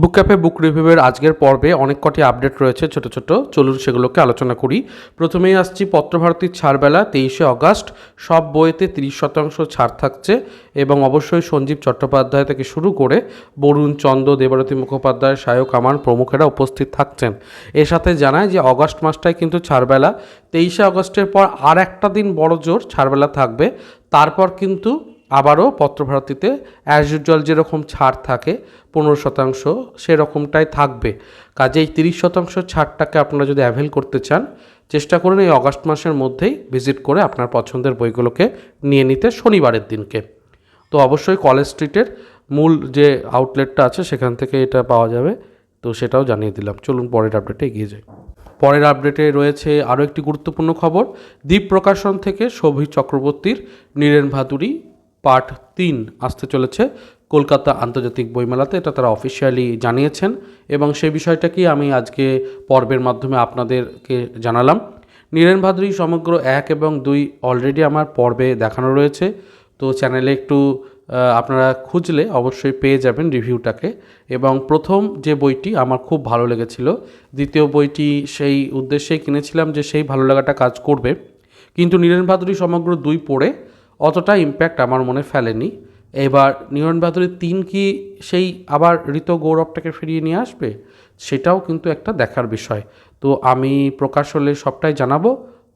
বুক cafe বুক রিভিউয়ের আজকের পর্বে অনেক কটি আপডেট রয়েছে, ছোট ছোট। চলুন সেগুলোকে আলোচনা করি। প্রথমেই আসছি পত্রভারতীর ছাড়বেলা, তেইশে অগাস্ট। সব বইয়েতে তিরিশ শতাংশ ছাড় থাকছে এবং অবশ্যই সঞ্জীব চট্টোপাধ্যায় থেকে শুরু করে বরুণ চন্দ্র দেবরতী মুখোপাধ্যায় সায়ক আমান প্রমুখেরা উপস্থিত থাকছেন। এর সাথে জানায় যে অগাস্ট মাসটায় কিন্তু ছাড়বেলা, তেইশে অগস্টের পর আর একটা দিন বড় জোর ছাড়বেলা থাকবে। তারপর কিন্তু আবারও পত্রভারতীতে অ্যাজ ইউজুয়াল যেরকম ছাড় থাকে, পনেরো শতাংশ সেরকমটাই থাকবে। কাজেই তিরিশ শতাংশ ছাড়টাকে আপনারা যদি অ্যাভেল করতে চান, চেষ্টা করুন এই অগাস্ট মাসের মধ্যেই ভিজিট করে আপনার পছন্দের বইগুলোকে নিয়ে নিতে শনিবারের দিনকে। তো অবশ্যই কলেজ স্ট্রিটের মূল যে আউটলেটটা আছে, সেখান থেকে এটা পাওয়া যাবে। তো সেটাও জানিয়ে দিলাম। চলুন পরের আপডেটে এগিয়ে যাই। পরের আপডেটে রয়েছে আরও একটি গুরুত্বপূর্ণ খবর। দ্বীপ প্রকাশন থেকে শোভি চক্রবর্তীর নীরেন ভাদুরী পার্ট তিন আসতে চলেছে কলকাতা আন্তর্জাতিক বইমেলাতে, এটা তারা অফিসিয়ালি জানিয়েছেন। এবং সেই বিষয়টাকেই আমি আজকে পর্বের মাধ্যমে আপনাদেরকে জানালাম। নীরেন ভাদুরী সমগ্র এক এবং দুই অলরেডি আমার পর্বে দেখানো রয়েছে। তো চ্যানেলে একটু আপনারা খুঁজলে অবশ্যই পেয়ে যাবেন রিভিউটাকে এবং প্রথম যে বইটি আমার খুব ভালো লেগেছিল, দ্বিতীয় বইটি সেই উদ্দেশ্যেই কিনেছিলাম যে সেই ভালো লাগাটা কাজ করবে। কিন্তু নীরেন ভাদুরী সমগ্র দুই পড়ে অতটা ইম্প্যাক্ট আমার মনে ফেলেনি। এবার নীরেন ভাদুরী তিন কি সেই আবার ঋত গৌরবটাকে ফিরিয়ে নিয়ে আসবে? সেটাও কিন্তু একটা দেখার বিষয়। তো আমি প্রকাশ হলে সবটাই জানাব।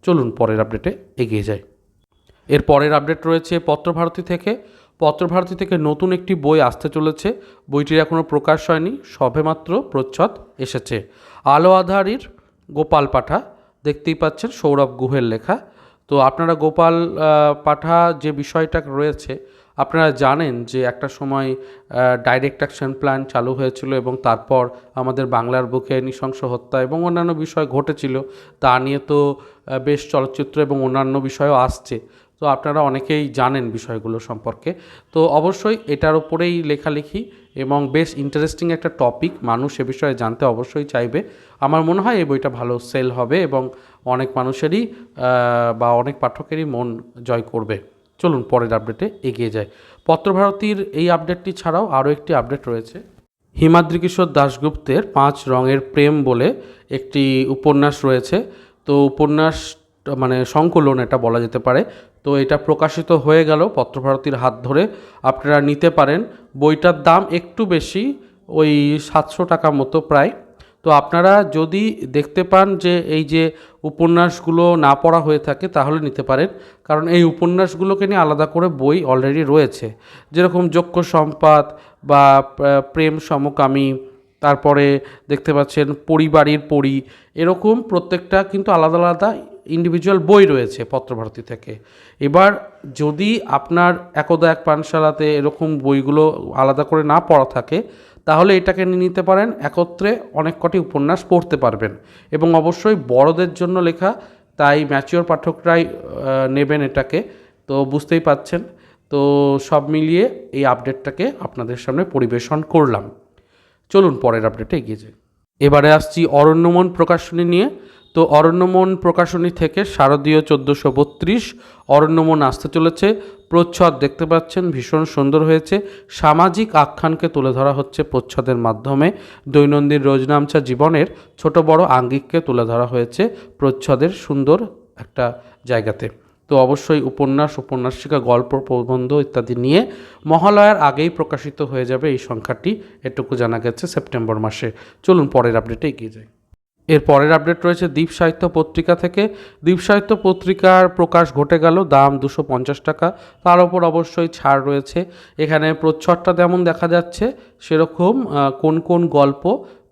চলুন পরের আপডেটে এগিয়ে যাই। এর পরের আপডেট রয়েছে পত্রভারতী থেকে। পত্রভারতী থেকে নতুন একটি বই আসতে চলেছে। বইটির এখনও প্রকাশ হয়নি। সবেমাত্র প্রচ্ছদ এসেছে। আলো আধারির গোপাল পাঠা, দেখতেই পাচ্ছেন সৌরভ গুহের লেখা। তো আপনারা গোপাল পাঠা যে বিষয়টা রয়েছে, আপনারা জানেন যে একটা সময় ডাইরেক্ট অ্যাকশন প্ল্যান চালু হয়েছিল এবং তারপর আমাদের বাংলার বুকে নৃশংস হত্যা এবং অন্যান্য বিষয় ঘটেছিল, তা নিয়ে তো বেশ চলচ্চিত্র এবং অন্যান্য বিষয়ও আসছে। তো আপনারা অনেকেই জানেন বিষয়গুলো সম্পর্কে। তো অবশ্যই এটার উপরেই লেখালেখি এবং বেশ ইন্টারেস্টিং একটা টপিক মানুষ এ বিষয়ে জানতে অবশ্যই চাইবে। আমার মনে হয় এই বইটা ভালো সেল হবে এবং অনেক মানুষেরই বা অনেক পাঠকেরই মন জয় করবে। চলুন পরের আপডেটে এগিয়ে যায় পত্রভারতীর এই আপডেটটি ছাড়াও আরও একটি আপডেট রয়েছে। হিমাদ্রি কিশোর দাশগুপ্তের পাঁচ রঙের প্রেম বলে একটি উপন্যাস রয়েছে। তো উপন্যাস মানে সংকলন এটা বলা যেতে পারে। তো এটা প্রকাশিত হয়ে গেল পত্রভারতীর হাত ধরে। আপনারা নিতে পারেন। বইটার দাম একটু বেশি, ওই সাতশো টাকা মতো প্রায়। তো আপনারা যদি দেখতে পান যে এই যে উপন্যাসগুলো না পড়া হয়ে থাকে, তাহলে নিতে পারেন। কারণ এই উপন্যাসগুলোকে নিয়ে আলাদা করে বই অলরেডি রয়েছে। যেরকম যক্ষ সম্পাদ বা প্রেম সমকামী, তারপরে দেখতে পাচ্ছেন পরিবারের পরি, এরকম প্রত্যেকটা কিন্তু আলাদা আলাদা ইন্ডিভিজুয়াল বই রয়েছে পত্রভারতী থেকে। এবার যদি আপনার একদা এক পানশালাতে এরকম বইগুলো আলাদা করে না পড়া থাকে, তাহলে এটাকে নিয়ে নিতে পারেন, একত্রে অনেক কটি উপন্যাস পড়তে পারবেন। এবং অবশ্যই বড়দের জন্য লেখা, তাই ম্যাচিওর পাঠকরাই নেবেন এটাকে। তো বুঝতেই পাচ্ছেন? তো সব মিলিয়ে এই আপডেটটাকে আপনাদের সামনে পরিবেশন করলাম। চলুন পরের আপডেটে এগিয়ে যাই। এবারে আসছি অরণ্যমন প্রকাশনী নিয়ে। তো অরণ্যমন প্রকাশনী থেকে শারদীয় চোদ্দোশো বত্রিশ অরণ্যমন আসতে চলেছে। প্রচ্ছদ দেখতে পাচ্ছেন, ভীষণ সুন্দর হয়েছে। সামাজিক আখ্যানকে তুলে ধরা হচ্ছে প্রচ্ছদের মাধ্যমে। দৈনন্দিন রোজনামচা জীবনের ছোট বড় আঙ্গিককে তুলে ধরা হয়েছে প্রচ্ছদের সুন্দর একটা জায়গাতে। তো অবশ্যই উপন্যাস, উপন্যাসিকা, গল্প, প্রবন্ধ ইত্যাদি নিয়ে মহালয়ার আগেই প্রকাশিত হয়ে যাবে এই সংখ্যাটি। এটুকু জানা গেছে সেপ্টেম্বর মাসে। চলুন পরের আপডেটে এগিয়ে যাই। এর পরের আপডেট রয়েছে দ্বীপ সাহিত্য পত্রিকা থেকে। দ্বীপ সাহিত্য পত্রিকার প্রকাশ ঘটে গেল, দাম দুশো পঞ্চাশ টাকা। তার ওপর অবশ্যই ছাড় রয়েছে। এখানে প্রচ্ছদটা যেমন দেখা যাচ্ছে, সেরকম কোন কোন গল্প,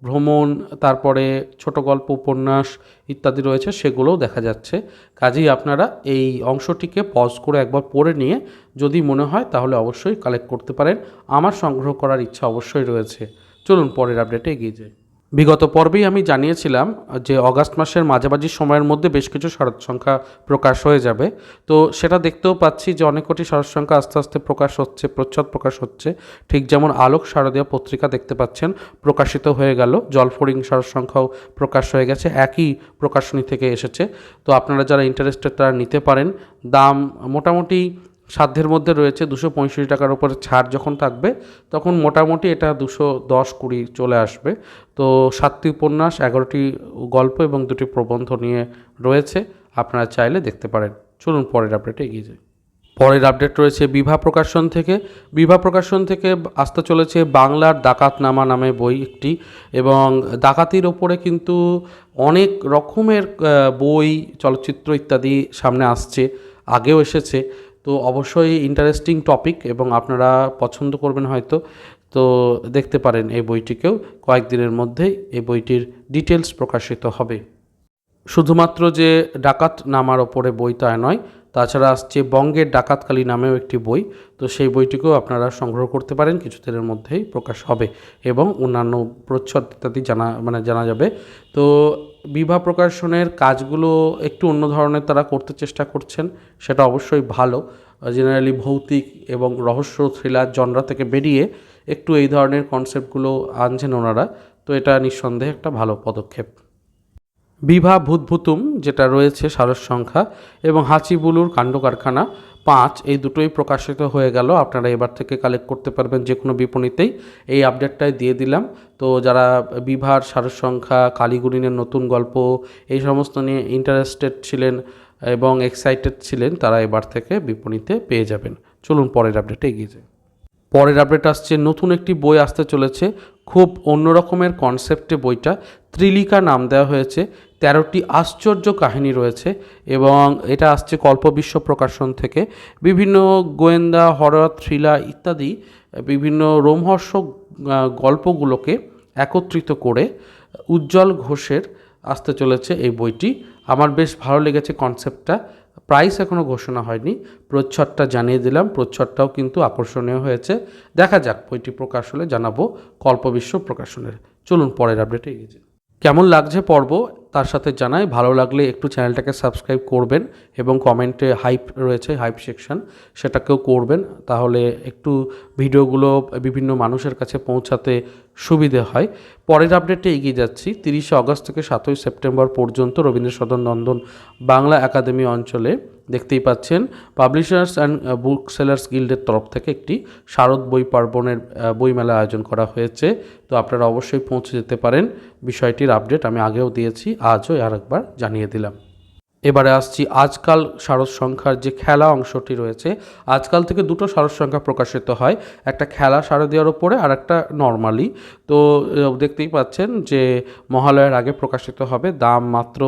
ভ্রমণ, তারপরে ছোট গল্প, উপন্যাস ইত্যাদি রয়েছে, সেগুলোও দেখা যাচ্ছে। কাজেই আপনারা এই অংশটিকে পজ করে একবার পড়ে নিয়ে, যদি মনে হয়, তাহলে অবশ্যই কালেক্ট করতে পারেন। আমার সংগ্রহ করার ইচ্ছা অবশ্যই রয়েছে। চলুন পরের আপডেটে এগিয়ে যাই। বিগত পর্বেই আমি জানিয়েছিলাম যে অগাস্ট মাসের মাঝামাঝি সময়ের মধ্যে বেশ কিছু শরৎ সংখ্যা প্রকাশ হয়ে যাবে। তো সেটা দেখতেও পাচ্ছি যে অনেক কটি শরৎ সংখ্যা আস্তে আস্তে প্রকাশ হচ্ছে, প্রচ্ছদ প্রকাশ হচ্ছে। ঠিক যেমন আলোক শারদীয় পত্রিকা দেখতে পাচ্ছেন, প্রকাশিত হয়ে গেল। জলফরিং শরৎ সংখ্যাও প্রকাশ হয়ে গেছে, একই প্রকাশনী থেকে এসেছে। তো আপনারা যারা ইন্টারেস্টেড তারা নিতে পারেন। দাম মোটামুটি সাধ্যের মধ্যে রয়েছে দুশো পঁয়ষট্টি টাকার উপরে ছাড় যখন থাকবে, তখন মোটামুটি এটা দুশো দশ কুড়ি চলে আসবে। তো সাতটি উপন্যাস, এগারোটি গল্প এবং দুটি প্রবন্ধ নিয়ে রয়েছে, আপনারা চাইলে দেখতে পারেন। চলুন পরের আপডেটে এগিয়ে যাই। পরের আপডেট রয়েছে বিভা প্রকাশন থেকে। বিভা প্রকাশন থেকে আসতে চলেছে বাংলার ডাকাতনামা নামে বই একটি এবং ডাকাতির ওপরে কিন্তু অনেক রকমের বই, চলচ্চিত্র ইত্যাদি সামনে আসছে, আগেও এসেছে। তো অবশ্যই ইন্টারেস্টিং টপিক এবং আপনারা পছন্দ করবেন হয়তো। তো দেখতে পারেন এই বইটিকেও, কয়েকদিনের মধ্যেই এই বইটির ডিটেলস প্রকাশিত হবে। শুধুমাত্র যে ডাকাত নামার ওপরে বই তা নয়, তাছাড়া আসছে বঙ্গের ডাকাতকালী নামেও একটি বই, তো সেই বইটিকেও আপনারা সংগ্রহ করতে পারেন, কিছুদিনের মধ্যেই প্রকাশ হবে এবং অন্যান্য প্রচ্ছদ ইত্যাদি জানা মানে জানা যাবে। তো বিভা প্রকাশনের কাজগুলো একটু অন্য ধরনের তারা করতে চেষ্টা করছেন, সেটা অবশ্যই ভালো। জেনারেলি ভৌতিক এবং রহস্য থ্রিলার জনরা থেকে বেরিয়ে একটু এই ধরনের কনসেপ্টগুলো আনছেন ওনারা, তো এটা নিঃসন্দেহে একটা ভালো পদক্ষেপ। বিভা ভূতভুতুম, যেটা রয়েছে সারস সংখ্যা এবং হাঁচিবুলুর কাণ্ড কারখানা, পাঁচ, এই দুটোই প্রকাশিত হয়ে গেল। আপনারা এবার থেকে কালেক্ট করতে পারবেন যে কোনো বিপণীতেই। এই আপডেটটাই দিয়ে দিলাম। তো যারা বিভার সারস সংখ্যা কালীগুরিনের নতুন গল্প, এই সমস্ত নিয়ে ইন্টারেস্টেড ছিলেন এবং এক্সাইটেড ছিলেন, তারা এবার থেকে বিপণীতে পেয়ে যাবেন। চলুন পরের আপডেটে এগিয়ে যাই। পরের আপডেট আসছে নতুন একটি বই আসতে চলেছে খুব অন্য রকমের কনসেপ্টে বইটা ত্রিলিকা নাম দেওয়া হয়েছে তেরোটি আশ্চর্য কাহিনী রয়েছে এবং এটা আসছে কল্পবিশ্ব প্রকাশন থেকে। বিভিন্ন গোয়েন্দা হরর থ্রিলার ইত্যাদি বিভিন্ন রোমহর্ষক আহ, গল্পগুলোকে একত্রিত করে উজ্জ্বল ঘোষের আসতে চলেছে এই বইটি। আমার বেশ ভালো লেগেছে কনসেপ্টটা প্রাইস এখনও ঘোষণা হয়নি। প্রচ্ছদটা জানিয়ে দিলাম। প্রচ্ছদটাও কিন্তু আকর্ষণীয় হয়েছে। দেখা যাক, বইটি প্রকাশ হলে জানাব। কল্পবিশ্ব প্রকাশনের। চলুন পরের আপডেটে এগিয়ে যাই। কেমন লাগছে পর্ব? তার সাথে জানাই, ভালো লাগলে একটু চ্যানেলটাকে সাবস্ক্রাইব করবেন এবং কমেন্টে হাইপ রয়েছে হাইপ সেকশন সেটাকেও করবেন। তাহলে একটু ভিডিওগুলো বিভিন্ন মানুষের কাছে পৌঁছাতে সুবিধে হয়। পরের আপডেটে এগিয়ে যাচ্ছি। তিরিশে অগস্ট থেকে সাতই সেপ্টেম্বর পর্যন্ত রবীন্দ্র সদন নন্দন বাংলা একাডেমি অঞ্চলে দেখতেই পাচ্ছেন। পাবলিশার্স অ্যান্ড বুক সেলার্স গিল্ডের তরফ থেকে একটি শারদ বই পার্বণের আহ, বইমেলা আয়োজন করা হয়েছে। তো আপনারা অবশ্যই পৌঁছে যেতে পারেন। বিষয়টির আপডেট আমি আগেও দিয়েছি আজও আর একবার জানিয়ে দিলাম। এবারে আসছি আজকাল সারস সংখ্যার যে খেলা অংশটি রয়েছে। আজকাল থেকে দুটো সারস সংখ্যা প্রকাশিত হয় একটা খেলা শারদীয়ার ওপরে আর একটা নর্মালি তো দেখতেই পাচ্ছেন যে মহালয়ার আগে প্রকাশিত হবে দাম মাত্র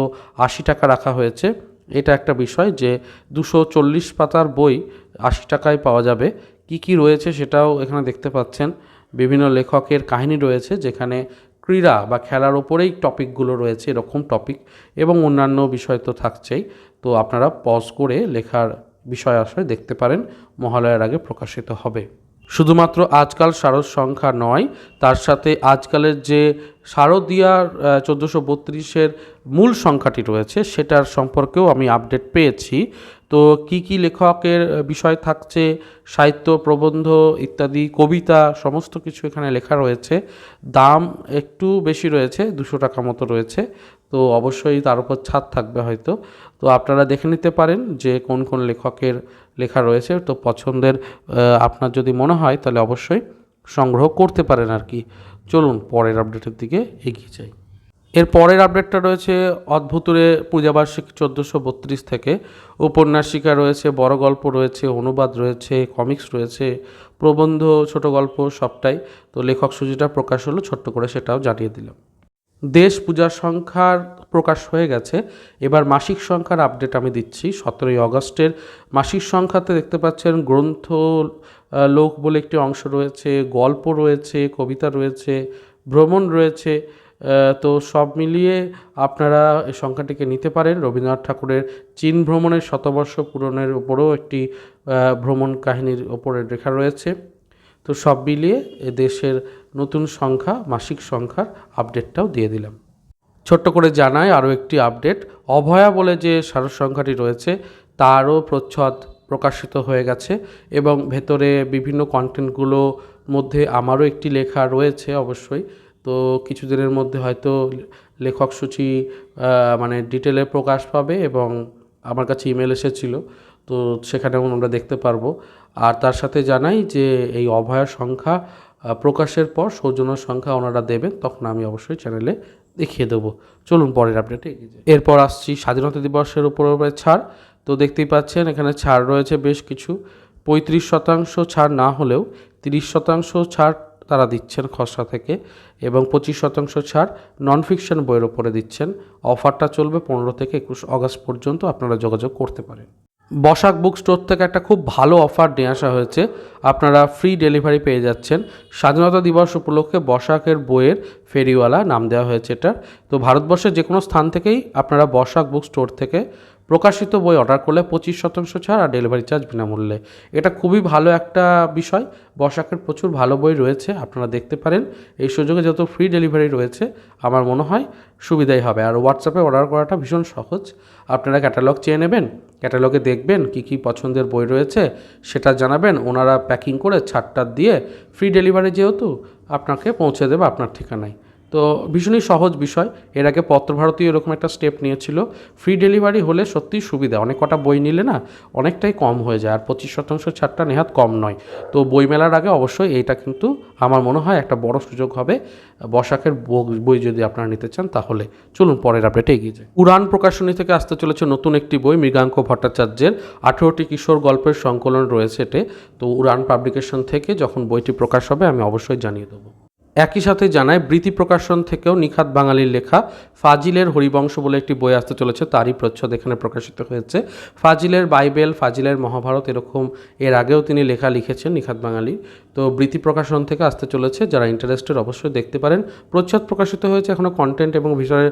আশি টাকা রাখা হয়েছে। এটা একটা বিষয় যে দুশো চল্লিশ পাতার বই আশি টাকায় পাওয়া যাবে। কি কি রয়েছে সেটাও এখানে দেখতে পাচ্ছেন। বিভিন্ন লেখকের কাহিনী রয়েছে যেখানে ক্রীড়া বা খেলার ওপরেই টপিকগুলো রয়েছে, এরকম টপিক এবং অন্যান্য বিষয় তো থাকছেই। তো আপনারা পজ করে লেখার বিষয় আশয় দেখতে পারেন। মহালয়ার আগে প্রকাশিত হবে। শুধুমাত্র আজকাল শারদ সংখ্যা নয়, তার সাথে আজকালের যে শারদীয়ার চোদ্দোশো বত্রিশের মূল সংখ্যাটি রয়েছে, সেটার সম্পর্কেও আমি আপডেট পেয়েছি। তো কি কি লেখকের বিষয় থাকছে, সাহিত্য, প্রবন্ধ ইত্যাদি, কবিতা, সমস্ত কিছু এখানে লেখা রয়েছে। দাম একটু বেশি রয়েছে, দুশো টাকা মতো রয়েছে, তো অবশ্যই তার উপর ছাদ থাকবে হয়তো। তো আপনারা দেখে নিতে পারেন যে কোন কোন লেখকের লেখা রয়েছে। তো পছন্দের আপনার যদি মনে হয় তাহলে অবশ্যই সংগ্রহ করতে পারেন আর কি। চলুন পরের আপডেটের দিকে এগিয়ে যাই। এর পরের আপডেটটা রয়েছে অদ্ভুতরে পূজাবার্ষিক চোদ্দোশো বত্রিশ থেকে। উপন্যাসিকা রয়েছে, বড় গল্প রয়েছে, অনুবাদ রয়েছে, কমিক্স রয়েছে, প্রবন্ধ, ছোট গল্প সবটাই। তো লেখক সূচিটা প্রকাশ হলো, ছোট্ট করে সেটাও জানিয়ে দিলাম। দেশ পূজার সংখ্যার প্রকাশ হয়ে গেছে। এবার মাসিক সংখ্যার আপডেট আমি দিচ্ছি। সতেরোই অগস্টের মাসিক সংখ্যাতে দেখতে পাচ্ছেন গ্রন্থ লোক বলে একটি অংশ রয়েছে, গল্প রয়েছে, কবিতা রয়েছে, ভ্রমণ রয়েছে তো সব মিলিয়ে আপনারা এই সংখ্যাটিকে নিতে পারেন। রবীন্দ্রনাথ ঠাকুরের চীন ভ্রমণের শতবর্ষ পূরণের উপরেও একটি ভ্রমণ কাহিনীর ওপরে লেখা রয়েছে। তো সব মিলিয়ে দেশের নতুন সংখ্যা, মাসিক সংখ্যার আপডেটটাও দিয়ে দিলাম। ছোট্ট করে জানায় আরও একটি আপডেট অভয়া বলে যে সারস সংখ্যাটি রয়েছে, তারও প্রচ্ছদ প্রকাশিত হয়ে গেছে এবং ভেতরে বিভিন্ন কন্টেন্টগুলো মধ্যে আমারও একটি লেখা রয়েছে অবশ্যই। তো কিছুদিনের মধ্যে হয়তো লেখক সূচি মানে ডিটেলে প্রকাশ পাবে এবং আমার কাছে ইমেল এসেছিল, তো সেখানেও আমরা দেখতে পারব। আর তার সাথে জানাই যে এই অভয়ার সংখ্যা প্রকাশের পর সৌজন্যর সংখ্যা ওনারা দেবেন, তখন আমি অবশ্যই চ্যানেলে দেখিয়ে দেবো। চলুন পরের আপডেটে। এরপর আসছি স্বাধীনতা দিবসের উপর ছাড়। তো দেখতেই পাচ্ছেন, এখানে ছাড় রয়েছে বেশ কিছু। পঁয়ত্রিশ শতাংশ ছাড় না হলেও তিরিশ শতাংশ ছাড় তারা দিচ্ছেন খসড়া থেকে এবং পঁচিশ শতাংশ ছাড় নন ফিকশন বইয়ের ওপরে দিচ্ছেন। অফারটা চলবে পনেরো থেকে একুশ আগস্ট পর্যন্ত, আপনারা যোগাযোগ করতে পারেন। বসাক বুক স্টোর থেকে একটা খুব ভালো অফার নিয়ে আসা হয়েছে। আপনারা ফ্রি ডেলিভারি পেয়ে যাচ্ছেন। স্বাধীনতা দিবস উপলক্ষে বসাকের বইয়ের ফেরিওয়ালা নাম দেওয়া হয়েছে এটার। তো ভারতবর্ষের যে কোনো স্থান থেকেই আপনারা বসাক বুক স্টোর থেকে প্রকাশিত বই অর্ডার করলে পঁচিশ শতাংশ ছাড় আর ডেলিভারি চার্জ বিনামূল্যে। এটা খুবই ভালো একটা বিষয়। বসাকের প্রচুর ভালো বই রয়েছে, আপনারা দেখতে পারেন। এই সুযোগে যত ফ্রি ডেলিভারি রয়েছে, আমার মনে হয় সুবিধাই হবে। আর হোয়াটসঅ্যাপে অর্ডার করাটা ভীষণ সহজ। আপনারা ক্যাটালগ চেয়ে নেবেন ক্যাটালগে দেখবেন কি কি পছন্দের বই রয়েছে, সেটা জানাবেন। ওনারা প্যাকিং করে ছাড়টার দিয়ে ফ্রি ডেলিভারি যেহেতু, আপনাকে পৌঁছে দেবে আপনার ঠিকানায়। তো ভীষণই সহজ বিষয়। এর আগে পত্রভারতী এরকম একটা স্টেপ নিয়েছিল। ফ্রি ডেলিভারি হলে সত্যিই সুবিধা। অনেক কটা বই নিলে না অনেকটাই কম হয়ে যায় আর পঁচিশ শতাংশ ছাড়টা নেহাত কম নয়। তো বই মেলার আগে অবশ্যই এইটা কিন্তু আমার মনে হয় একটা বড় সুযোগ হবে। বসাকের বই যদি আপনারা নিতে চান তাহলে। চলুন পরের আপডেটে এগিয়ে যাই। উড়ান প্রকাশনী থেকে আসতে চলেছে নতুন একটি বই, মৃগাঙ্ক ভট্টাচার্যের। আঠেরোটি কিশোর গল্পের সংকলন রয়েছে এতে। তো উড়ান পাবলিকেশন থেকে যখন বইটি প্রকাশ হবে আমি অবশ্যই জানিয়ে দেবো। একই সাথে জানায় বৃতি প্রকাশন থেকেও নিখাত বাঙালির লেখা ফাজিলের হরিবংশ বলে একটি বই আসতে চলেছে, তারই প্রচ্ছদ এখানে প্রকাশিত হয়েছে। ফাজিলের বাইবেল, ফাজিলের মহাভারত এরকম এর আগেও তিনি লেখা লিখেছেন নিখাত বাঙালি তো বৃতি প্রকাশন থেকে আসতে চলেছে, যারা ইন্টারেস্টেড অবশ্যই দেখতে পারেন। প্রচ্ছদ প্রকাশিত হয়েছে এখনও কন্টেন্ট এবং বিষয়ে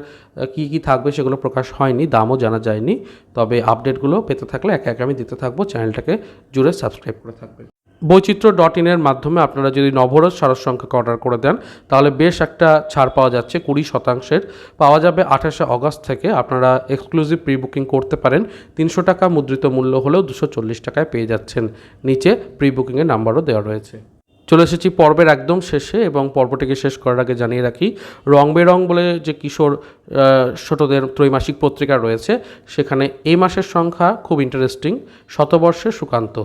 কী কী থাকবে সেগুলো প্রকাশ হয়নি, দামও জানা যায়নি। তবে আপডেটগুলো পেতে থাকলে একে একে আমি দিতে থাকব চ্যানেলটাকে জুড়ে সাবস্ক্রাইব করে থাকবেন। বৈচিত্র্য ডট ইনের মাধ্যমে আপনারা যদি নবরস সারস সংখ্যাকে অর্ডার করে দেন, তাহলে বেশ একটা ছাড় পাওয়া যাচ্ছে, কুড়ি শতাংশের। পাওয়া যাবে আঠাশে অগস্ট থেকে। আপনারা এক্সক্লুসিভ প্রি বুকিং করতে পারেন। তিনশো টাকা মুদ্রিত মূল্য হলেও দুশো চল্লিশ টাকায় পেয়ে যাচ্ছেন। নিচে প্রি বুকিংয়ের নাম্বারও দেওয়া রয়েছে। চলে এসেছি পর্বের একদম শেষে এবং পর্বটিকে শেষ করার আগে জানিয়ে রাখি, রং বেরং বলে যে কিশোর ছোটদের ত্রৈমাসিক পত্রিকা রয়েছে, সেখানে এই মাসের সংখ্যা খুব ইন্টারেস্টিং শতবর্ষে সুকান্ত।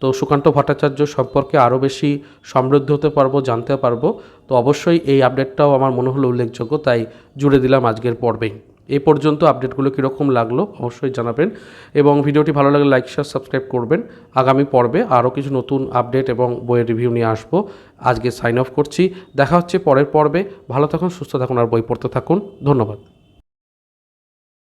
তো সুকান্ত ভট্টাচার্য সম্পর্কে আরও বেশি সমৃদ্ধ হতে পারব, জানতে পারব। তো অবশ্যই এই আপডেটটাও আমার মনে হলো উল্লেখযোগ্য, তাই জুড়ে দিলাম আজকের পর্বেই এ পর্যন্ত আপডেটগুলো কীরকম লাগল অবশ্যই জানাবেন এবং ভিডিওটি ভালো লাগলে লাইক শেয়ার সাবস্ক্রাইব করবেন। আগামী পর্বে আরও কিছু নতুন আপডেট এবং বইয়ের রিভিউ নিয়ে আসব। আজকে সাইন অফ করছি। দেখা হচ্ছে পরের পর্বে। ভালো থাকুন, সুস্থ থাকুন আর বই পড়তে থাকুন। ধন্যবাদ।